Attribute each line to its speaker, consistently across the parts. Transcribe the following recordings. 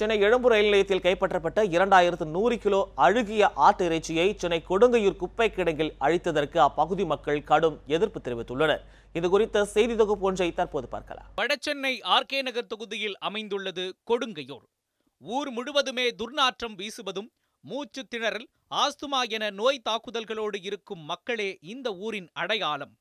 Speaker 1: சென்னை எழும்பூர் ரயில் நிலையத்தில் கைப்பற்றப்பட்ட இரண்டாயிரத்து நூறு கிலோ அழுகிய ஆட்டு இறைச்சியை சென்னை கொடுங்கையூர் குப்பை கிடங்கில் அழித்ததற்கு அப்பகுதி மக்கள் கடும் எதிர்ப்பு தெரிவித்துள்ளனர். இது குறித்த செய்தி தொகுப்பு ஒன்றை தற்போது பார்க்கலாம்.
Speaker 2: வடசென்னை ஆர்கே நகர் தொகுதியில் அமைந்துள்ளது கொடுங்கையூர். ஊர் முழுவதுமே துர்நாற்றம் வீசுவதும் மூச்சு திணறல் ஆஸ்துமா என நோய் தாக்குதல்களோடு இருக்கும் மக்களே இந்த ஊரின் அடையாளம்.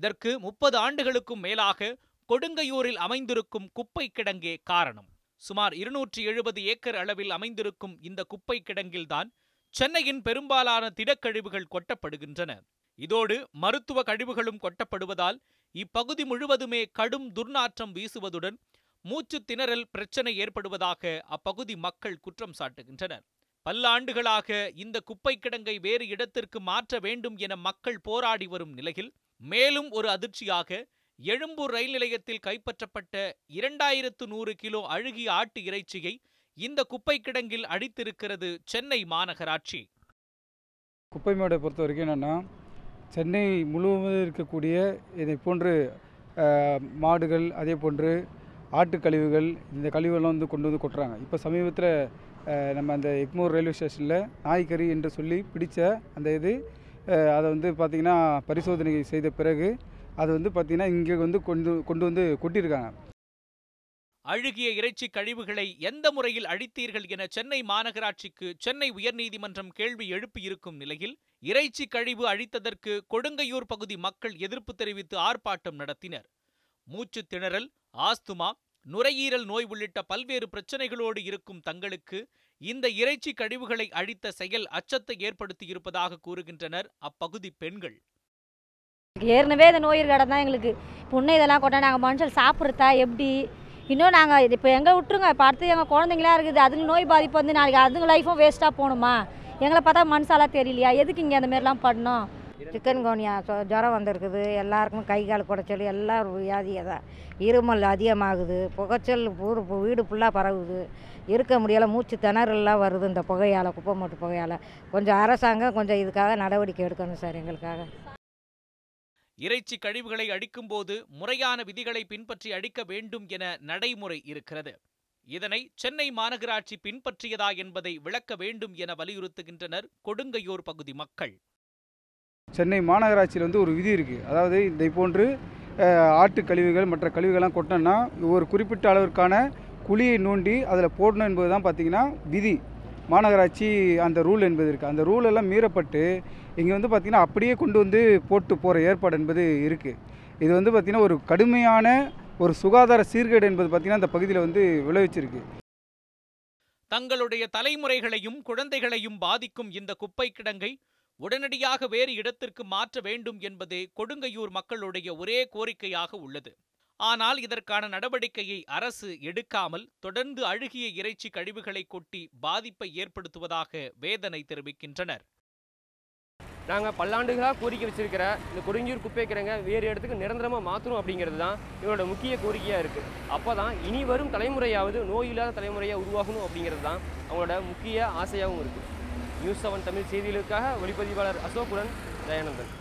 Speaker 2: இதற்கு முப்பது ஆண்டுகளுக்கும் மேலாக கொடுங்கையூரில் அமைந்திருக்கும் குப்பை கிடங்கே காரணம். சுமார் இருநூற்றி எழுபது ஏக்கர் அளவில் அமைந்திருக்கும் இந்த குப்பை கிடங்கில்தான் சென்னையின் பெரும்பாலான திடக்கழிவுகள் கொட்டப்படுகின்றன. இதோடு மருத்துவ கழிவுகளும் கொட்டப்படுவதால் இப்பகுதி முழுவதுமே கடும் துர்நாற்றம் வீசுவதுடன் மூச்சு திணறல் பிரச்சனை ஏற்படுவதாக அப்பகுதி மக்கள் குற்றம் சாட்டுகின்றனர். பல்லாண்டுகளாக இந்த குப்பை கிடங்கை வேறு இடத்திற்கு மாற்ற வேண்டும் என மக்கள் போராடி வரும் நிலையில் மேலும் ஒரு அதிர்ச்சியாக எழும்பூர் ரயில் நிலையத்தில் கைப்பற்றப்பட்ட இரண்டாயிரத்து நூறு கிலோ அழுகிய ஆட்டு இறைச்சியை இந்த குப்பை கிடங்கில் அடித்திருக்கிறது சென்னை மாநகராட்சி.
Speaker 3: குப்பை மேடை பொறுத்த வரைக்கும் என்னென்னா சென்னை முழுவதும் இருக்கக்கூடிய இதை போன்று மாடுகள் அதே போன்று ஆட்டு கழிவுகள் இந்த கழிவுகள்லாம் வந்து கொண்டு வந்து கொட்டுறாங்க. இப்போ சமீபத்தில் நம்ம அந்த எக்மூர் ரயில்வே ஸ்டேஷனில் நாய்க்கறி என்று சொல்லி பிடித்த அந்த இது அதை வந்து பார்த்திங்கன்னா பரிசோதனை செய்த பிறகு அது வந்து பார்த்திங்கன்னா இங்கே வந்து கொண்டு கொண்டு வந்து கொட்டியிருக்காங்க.
Speaker 2: அழுகிய இறைச்சி கழிவுகளை எந்த முறையில் அழித்தீர்கள் என சென்னை மாநகராட்சிக்கு சென்னை உயர்நீதிமன்றம் கேள்வி எழுப்பியிருக்கும் நிலையில் இறைச்சி கழிவு அழித்ததற்கு கொடுங்கையூர் பகுதி மக்கள் எதிர்ப்பு தெரிவித்து ஆர்ப்பாட்டம் நடத்தினர். மூச்சு திணறல் ஆஸ்துமா நுரையீரல் நோய் உள்ளிட்ட பல்வேறு பிரச்சனைகளோடு இருக்கும் தங்களுக்கு இந்த இறைச்சி கழிவுகளை அழித்த செயல் அச்சத்தை ஏற்படுத்தியிருப்பதாக கூறுகின்றனர் அப்பகுதி பெண்கள்.
Speaker 4: ஏற்கனவே இந்த நோய் கடை தான் எங்களுக்கு. புண்ணை இதெல்லாம் கொண்டா நாங்கள் மனுஷன் சாப்பிட்றதா எப்படி? இன்னும் நாங்கள் இப்போ எங்கே விட்டுருங்க? இப்போ அடுத்து எங்கள் குழந்தைங்களாம் இருக்குது. அதுங்க நோய் பாதிப்பு வந்து நாளைக்கு அதுங்க லைஃபும் வேஸ்ட்டாக போகணுமா எங்களை பார்த்தா மனுஷாலாம் தெரியலையா? எதுக்கு இங்கே அந்த மாதிரிலாம் பண்ணோம்?
Speaker 5: சிக்கன் கோனியா ஜுரம் வந்திருக்குது. எல்லாருக்கும் கை கால் குடைச்சல் எல்லாம் வியாதியை தான் இருமல் அதிகமாகுது. புகைச்சல் ஊர் வீடு ஃபுல்லாக பரவுது. இருக்க முடியலை மூச்சு திணறல்லாம் வருது இந்த புகையால் குப்பை மூட்டு புகையால். கொஞ்சம் அரசாங்கம் கொஞ்சம் இதுக்காக நடவடிக்கை எடுக்கணும் சார் எங்களுக்காக.
Speaker 2: இறைச்சி கழிவுகளை அடிக்கும்போது முறையான விதிகளை பின்பற்றி அடிக்க வேண்டும் என நடைமுறை இருக்கிறது. இதனை சென்னை மாநகராட்சி பின்பற்றியதா என்பதை விளக்க வேண்டும் என வலியுறுத்துகின்றனர் கொடுங்கையூர் பகுதி மக்கள்.
Speaker 3: சென்னை மாநகராட்சியில் வந்து ஒரு விதி இருக்குது அதாவது இதை போன்று ஆட்டு கழிவுகள் மற்ற கழிவுகள்லாம் கொட்டோன்னா ஒரு குறிப்பிட்ட அளவிற்கான குழியை நோண்டி அதில் போடணும் என்பது தான் பார்த்திங்கன்னா விதி. மாநகராட்சி அந்த ரூல் என்பது இருக்குது அந்த ரூல் எல்லாம் மீறப்பட்டு இங்கே வந்து பார்த்திங்கன்னா அப்படியே கொண்டு வந்து போட்டு போகிற ஏற்பாடு என்பது இருக்குது இது வந்து பார்த்திங்கன்னா ஒரு கடுமையான ஒரு சுகாதார சீர்கேடு என்பது பார்த்திங்கன்னா அந்த பகுதியில் வந்து விளைவிச்சிருக்கு.
Speaker 2: தங்களுடைய தலைமுறைகளையும் குழந்தைகளையும் பாதிக்கும் இந்த குப்பை கிடங்கை உடனடியாக வேறு இடத்திற்கு மாற்ற வேண்டும் என்பதே கொடுங்கையூர் மக்களுடைய ஒரே கோரிக்கையாக உள்ளது. ஆனால் இதற்கான நடவடிக்கையை அரசு எடுக்காமல் தொடர்ந்து அழுகிய இறைச்சி கழிவுகளை கொட்டி பாதிப்பை ஏற்படுத்துவதாக வேதனை தெரிவிக்கின்றனர்.
Speaker 6: நாங்கள் பல்லாண்டுகளாக கோரிக்கை வச்சிருக்கிற இந்த கொடுங்கியூர் குப்பை கிடங்க வேறு இடத்துக்கு நிரந்தரமாக மாற்றணும் அப்படிங்கிறது தான் இவரோட முக்கிய கோரிக்கையாக இருக்குது அப்போ தான் இனி வரும் தலைமுறையாவது நோய் இல்லாத தலைமுறையாக உருவாகணும் அப்படிங்கிறது தான் அவங்களோட முக்கிய ஆசையாகவும் இருக்குது நியூஸ் செவன் தமிழ் செய்திகளுக்காக ஒளிப்பதிவாளர் அசோக்குடன் தயானந்தன்.